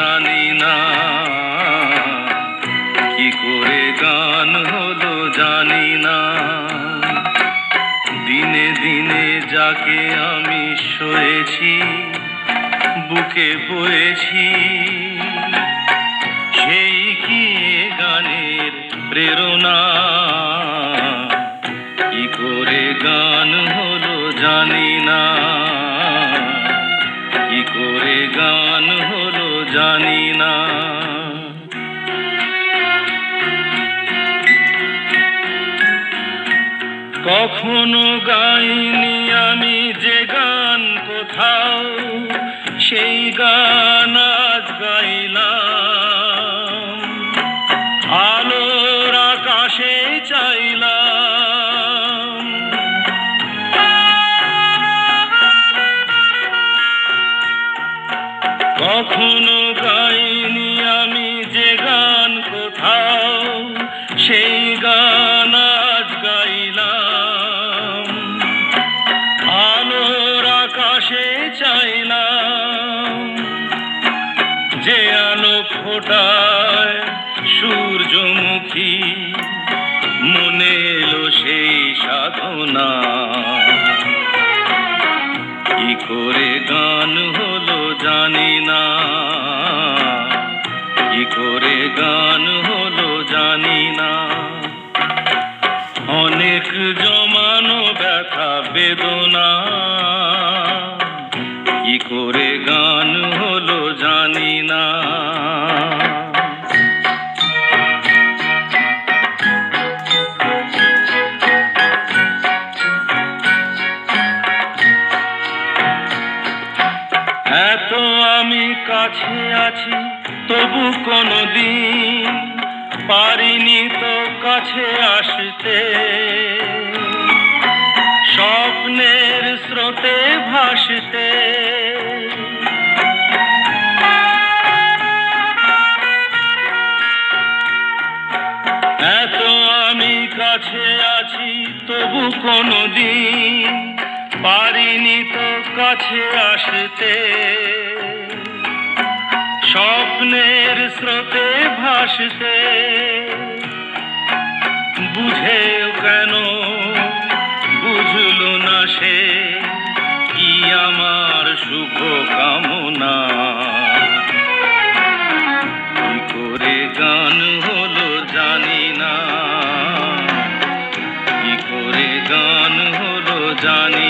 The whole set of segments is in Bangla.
জানি না। কি করে গান হলো জানি না। দিনে দিনে যাকে আমি সয়েছি, বুকে বয়েছি, সেই কি গানের প্রেরণা? কি করে গান হলো জানি না। কি করে গান হলো জানি না। কখনো গাইনি আমি যে গান কোথাও, সেই গান আজ গাইলাম। আলোর আকাশে চাইলাম। কখনো ফোটায় সূর্যমুখী। মনে এলো সেই সাধনা। কি করে গান হলো জানি না। কি করে গান হলো জানি না। অনেক জমানো ব্যথা, বেদনা। কি করে গান কাছে আছি, তবু কোনো দিন পারিনি তো কাছে আসতে। স্বপ্নের স্রোতে ভাসতে। এত আমি কাছে আছি, তবু কোনো দিন পারিনি তো কাছে আসতে। স্বপ্নের স্রোতে ভাসতে বুঝেও কেন বুঝলো না সে কি আমার শুভ কামনা। কি করে গান হলো জানি না। কি করে গান হলো জানি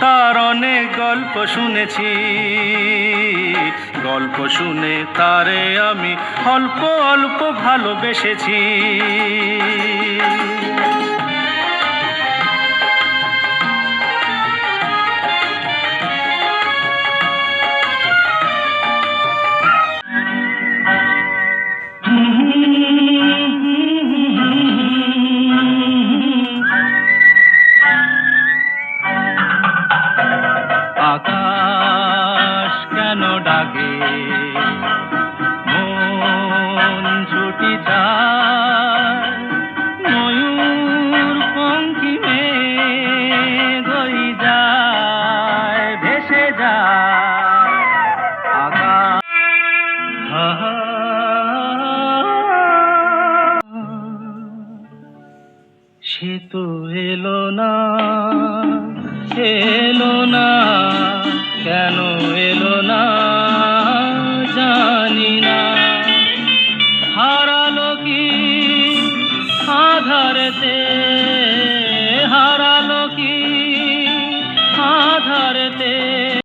তার অনেক গল্প শুনেছি। গল্প শুনে তারে আমি অল্প অল্প ভালোবেসেছি। ডাকে। মন ছুটি যায়, ময়ূর পঙ্কি গই যায়, ভেসে যায় সে তো এলো না এলো না, কেন তে